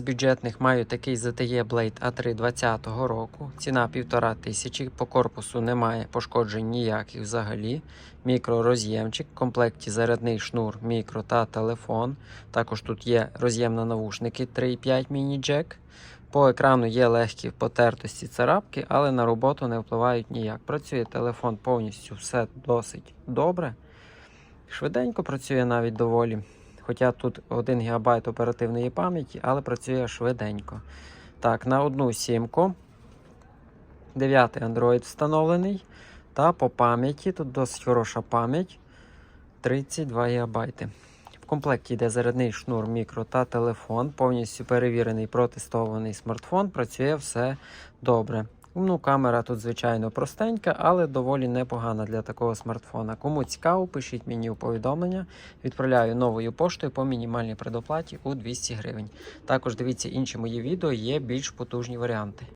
Бюджетних маю такий ZTE Blade A3 20 року. Ціна 1500. По корпусу немає пошкоджень ніяких взагалі. Мікророз'ємчик, в комплекті зарядний шнур, мікро та телефон. Також тут є роз'єм на навушники 3,5 міні-джек. По екрану є легкі потертості царапки, але на роботу не впливають ніяк. Працює телефон повністю все досить добре. Швиденько працює навіть доволі. Хоча тут 1 ГБ оперативної пам'яті, але працює швиденько. Так, на одну сімку. 9 Android встановлений. Та по пам'яті, тут досить хороша пам'ять 32 ГБ. В комплекті йде зарядний шнур, мікро та телефон. Повністю перевірений протестований смартфон. Працює все добре. Ну, камера тут, звичайно, простенька, але доволі непогана для такого смартфона. Кому цікаво, пишіть мені у повідомлення. Відправляю новою поштою по мінімальній предоплаті у 200 гривень. Також дивіться інші мої відео, є більш потужні варіанти.